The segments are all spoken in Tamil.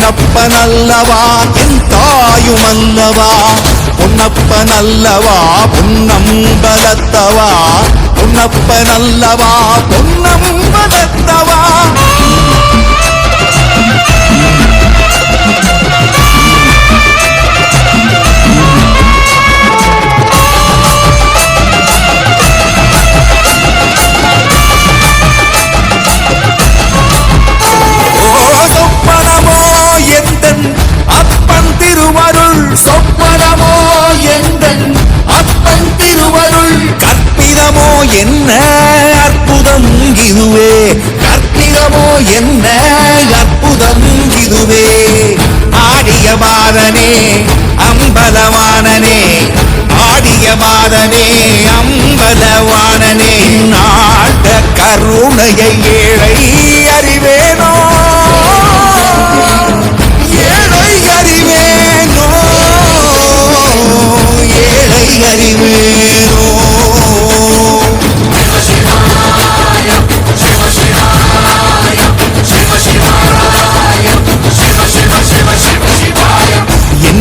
என்னப்பன் அல்லவா என் தாயும் அல்லவா? பொன்னப்பன் அல்லவா பொன்னம்பலத்தவா? பொன்னப்பன் அல்லவா பொன்னம்பலத்தவா? பாதனே அம்பலவானனே ஆடிய பாதனே அம்பலவானனே நாட்ட கருணையை ஏழை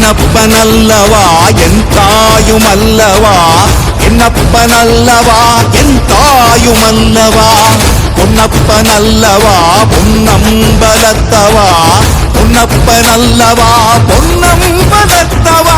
என்னப்பன் அல்லவா என் தாயும் அல்லவா என்னப்பன் அல்லவா என் தாயும் அல்லவா பொன்னப்பன் அல்லவா பொன்னம்பலத்தவா? பொன்னப்பன் அல்லவா பொன்னம்பலத்தவா?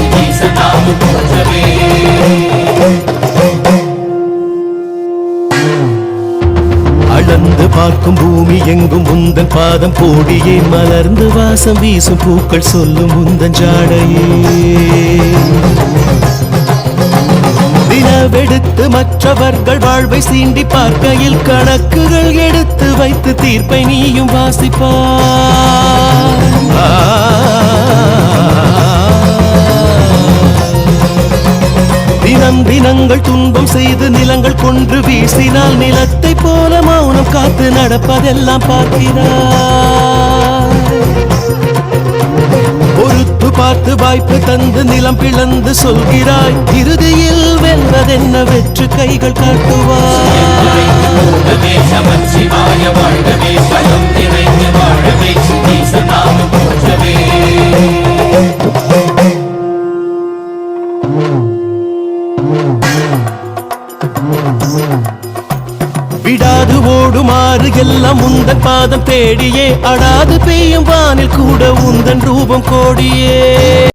பாதம் போடியே மலர்ந்து வாசம் வீசும் பூக்கள் சொல்லும் முந்தஞ்சாடையே ஜாடையே. மற்றவர்கள் வாழ்வை சீண்டி பார்க்கையில் கணக்குகள் எடுத்து வைத்து தீர்ப்பை நீயும் வாசிப்பாய் தினம் தினங்கள் துன்பம் செய்து நிலங்கள் கொன்று வீசினால் நிலத்தை போல மௌனம் காத்து நடப்பதெல்லாம் பார்க்கிறார் பொறுத்து பார்த்து வாய்ப்பு தந்து நிலம் பிளந்து சொல்கிறாய். இறுதியில் வெல்வதென்ன வெற்று கைகள் காட்டுவாய். விடாது தேடியே அடாது பெய்யும் வானில் கூட உந்தன் ரூபம் கோடியே.